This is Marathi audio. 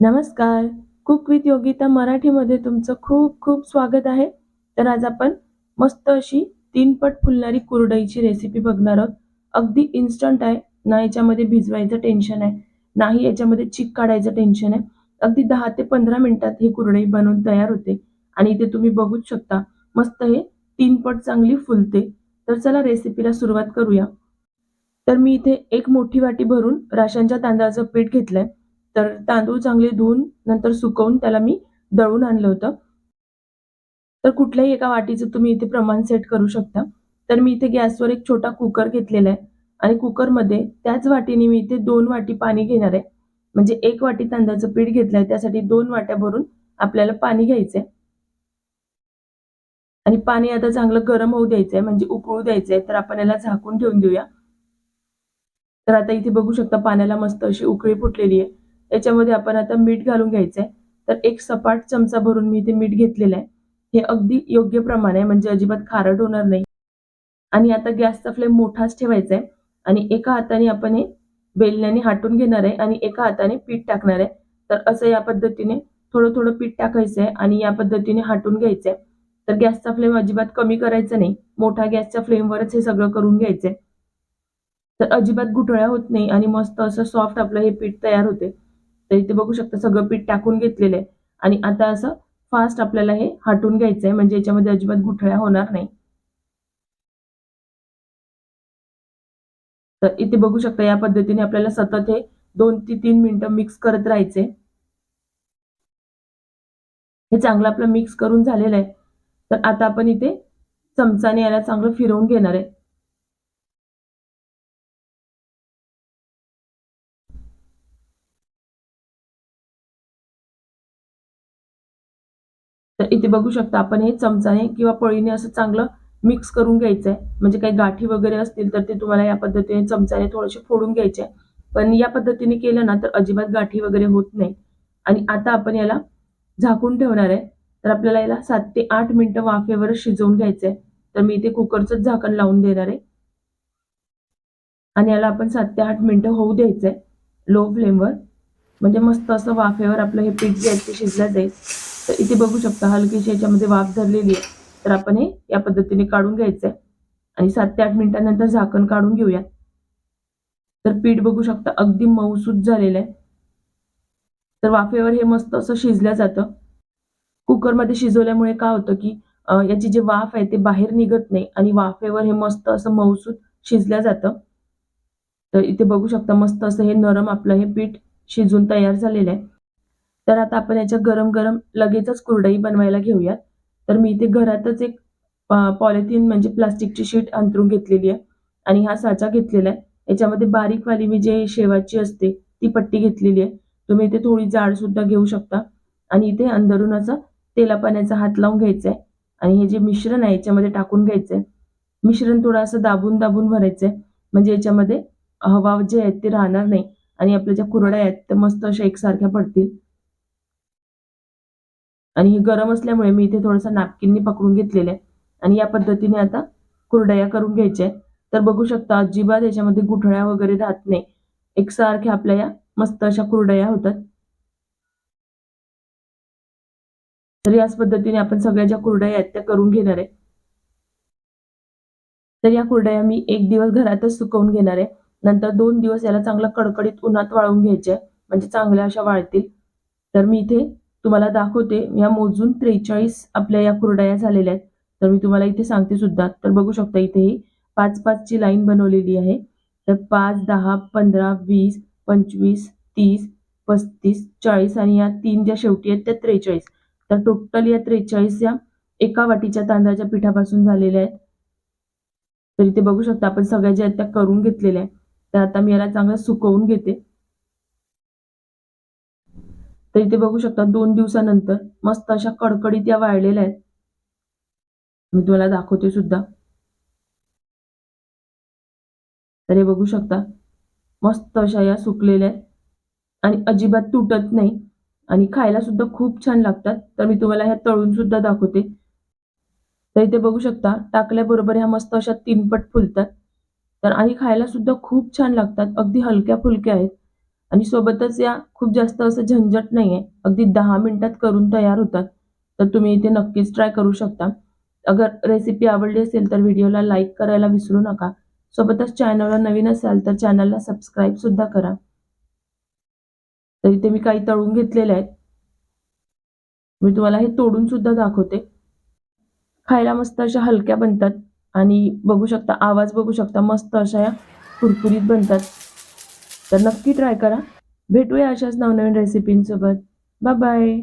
नमस्कार. कुक विथ योगिता मराठीमध्ये तुमचं खूप खूप स्वागत आहे. तर आज आपण मस्त अशी तीन पट फुलणारी कुरडईची रेसिपी बघणार आहोत. अगदी इन्स्टंट आहे. ना याच्यामध्ये भिजवायचं टेन्शन आहे. नाही याच्यामध्ये चिक काढायचं टेन्शन आहे. अगदी दहा ते पंधरा मिनिटात ही कुरडई बनवून तयार होते. आणि इथे तुम्ही बघूच शकता मस्त हे तीन पट चांगली फुलते. तर चला रेसिपीला सुरुवात करूया. तर मी इथे एक मोठी वाटी भरून राशांच्या तांदळाचं पीठ घेतलंय. तर तांदूळ चांगले धुवून नंतर सुकवून त्याला मी दळून आणलं होतं. तर कुठल्याही एका वाटीचं तुम्ही इथे प्रमाण सेट करू शकता. तर मी इथे गॅसवर एक छोटा कुकर घेतलेला आहे आणि कुकरमध्ये त्याच वाटीने मी इथे दोन वाटी पाणी घेणार आहे. म्हणजे एक वाटी तांदळाचं पीठ घेतलंय त्यासाठी दोन वाट्या भरून आपल्याला पाणी घ्यायचंय. आणि पाणी आता चांगलं गरम होऊ द्यायचंय म्हणजे उकळू द्यायचंय तर आपण याला झाकून ठेवून देऊया. तर आता इथे बघू शकता पाण्याला मस्त अशी उकळी फुटलेली आहे. याच्यामध्ये आपण आता मीठ घालून घ्यायचंय. तर एक सपाट चमचा भरून मी इथे मीठ घेतलेलं आहे. हे अगदी योग्य प्रमाण आहे म्हणजे अजिबात खारट होणार नाही. आणि आता गॅसचा फ्लेम मोठाच ठेवायचा आहे आणि एका हाताने आपण हे बेलण्याने हाटून घेणार आहे आणि एका हाताने पीठ टाकणार आहे. तर असं या पद्धतीने थोडं थोडं पीठ टाकायचं आहे आणि या पद्धतीने हाटून घ्यायचंय. तर गॅसचा फ्लेम अजिबात कमी करायचा नाही. मोठ्या गॅसच्या फ्लेमवरच हे सगळं करून घ्यायचंय. तर अजिबात गुठळ्या होत नाही आणि मस्त असं सॉफ्ट आपलं हे पीठ तयार होते. तर इथे बघू शकता सगळं पीठ टाकून घेतलेलं आहे. आणि आता असं फास्ट आपल्याला हे हाटून घ्यायचं आहे म्हणजे याच्यामध्ये अजिबात गुठळ्या होणार नाही. तर इथे बघू शकता या पद्धतीने आपल्याला सतत हे दोन ते तीन मिनिटं मिक्स करत राहायचे हे चांगलं आपलं मिक्स करून झालेलं आहे. तर आता आपण इथे चमचाने याला चांगलं फिरवून घेणार आहे. तर इथे बघू शकता आपण हे चमचाने किंवा पळीने असं चांगलं मिक्स करून घ्यायचं आहे म्हणजे काही गाठी वगैरे असतील तर ते तुम्हाला या पद्धतीने चमचाने थोडेसे फोडून घ्यायचे. पण या पद्धतीने केलं ना तर अजिबात गाठी वगैरे होत नाही. आणि आता आपण याला झाकून ठेवणार आहे. तर आपल्याला याला सात ते आठ मिनिटं वाफेवर शिजवून घ्यायचंय. तर मी इथे कुकरचं झाकण लावून देणार आहे. आणि याला आपण सात ते आठ मिनिटं होऊ द्यायचंय. लो फ्लेमवर. म्हणजे मस्त असं वाफेवर आपलं हे पीठ जे आहे ते शिजलं जाईल. तर इथे बघू शकता हलकीशी याच्यामध्ये वाफ धरलेली आहे. तर आपण हे या पद्धतीने काढून घ्यायचं आहे आणि सात ते आठ मिनिटांनंतर झाकण काढून घेऊया. तर पीठ बघू शकता अगदी मऊसूत झालेलं आहे. तर वाफेवर हे मस्त असं शिजलं जातं. कुकरमध्ये शिजवल्यामुळे काय होतं की याची जी वाफ आहे ते बाहेर निघत नाही. आणि वाफेवर हे मस्त असं मऊसूत शिजल्या जातं. तर इथे बघू शकता मस्त असं हे नरम आपलं हे पीठ शिजून तयार झालेलं आहे. तर आता आपण याच्या गरम गरम लगेचच कुरडई बनवायला घेऊयात. तर मी इथे घरातच एक पॉलिथिन म्हणजे प्लास्टिकची शीट अंतरून घेतलेली आहे आणि हा साचा घेतलेला आहे. याच्यामध्ये बारीकवाली मी जे शेवाची असते ती पट्टी घेतलेली आहे. तुम्ही इथे थोडी जाड सुद्धा घेऊ शकता. आणि इथे अंदरून असं तेला पाण्याचा हात लावून घ्यायचा आहे. आणि हे जे मिश्रण आहे याच्यामध्ये टाकून घ्यायचंय मिश्रण थोडं असं दाबून दाबून भरायचंय म्हणजे याच्यामध्ये हवा जे आहेत ते राहणार नाही. आणि आपल्या ज्या कुरड्या आहेत त्या मस्त अशा एकसारख्या पडतील. आणि हे गरम असल्यामुळे मी इथे थोडंसं नॅपकिननी पकडून घेतलेलं आहे. आणि या पद्धतीने आता कुरडया करून घ्यायच्या तर बघू शकता अजिबात याच्यामध्ये गुठळ्या वगैरे राहत नाही. एकसारख्या आपल्या या मस्त अशा कुरडया होतात. तर याच पद्धतीने आपण सगळ्या ज्या कुरडया आहेत त्या करून घेणार आहे. तर या कुरडया मी एक दिवस घरातच सुकवून घेणार आहे. नंतर दोन दिवस याला चांगला कडकडीत उन्हात वाळवून घ्यायचे म्हणजे चांगल्या अशा वाळतील. तर मी इथे तुम्हाला दाखवते या मोजून त्रेचाळीस आपल्या या कुरडया झालेल्या आहेत. तर मी तुम्हाला इथे सांगते सुद्धा. तर बघू शकता इथे ही पाच पाचची लाईन बनवलेली आहे. तर पाच दहा पंधरा वीस पंचवीस तीस पस्तीस चाळीस आणि या तीन ज्या शेवटी आहेत त्या त्रेचाळीस. तर टोटल या त्रेचाळीस या एका वाटीच्या तांदळाच्या पिठापासून झालेल्या आहेत. तर इथे बघू शकता आपण सगळ्या ज्या आहेत त्या करून घेतलेल्या आहेत. तर आता मी याला चांगलं सुकवून घेते. तर इथे बघू शकता दोन दिवसानंतर मस्त अशा कडकडीत या वाळलेल्या आहेत. मी तुम्हाला दाखवते सुद्धा. तर हे बघू शकता मस्त अशा या सुकलेल्या आहेत. आणि अजिबात तुटत नाही. आणि खायला सुद्धा खूप छान लागतात. तर मी तुम्हाला ह्या तळून सुद्धा दाखवते. तर इथे बघू शकता टाकल्याबरोबर ह्या मस्त अशा तीनपट फुलतात. तर आणि खायला सुद्धा खूप छान लागतात. अगदी हलक्या फुलक्या आहेत. आणि सोबतच या खूप जास्त असं झंझट नाही आहे अगदी दहा मिनिटात करून तयार होतात. तर तुम्ही इथे नक्कीच ट्राय करू शकता. अगर रेसिपी आवडली असेल तर व्हिडिओला लाईक करायला विसरू नका. सोबतच चॅनलला नवीन असाल तर चॅनलला सबस्क्राईब सुद्धा करा. तर इथे मी काही तळून घेतलेले आहेत. मी तुम्हाला हे तोडून सुद्धा दाखवते. खायला मस्त अशा हलक्या बनतात. आणि बघू शकता आवाज बघू शकता मस्त अशा या कुरकुरीत बनतात. तर नक्की ट्राय करा. भेटूया अशाच नवनवीन रेसिपींसोबत बाय बाय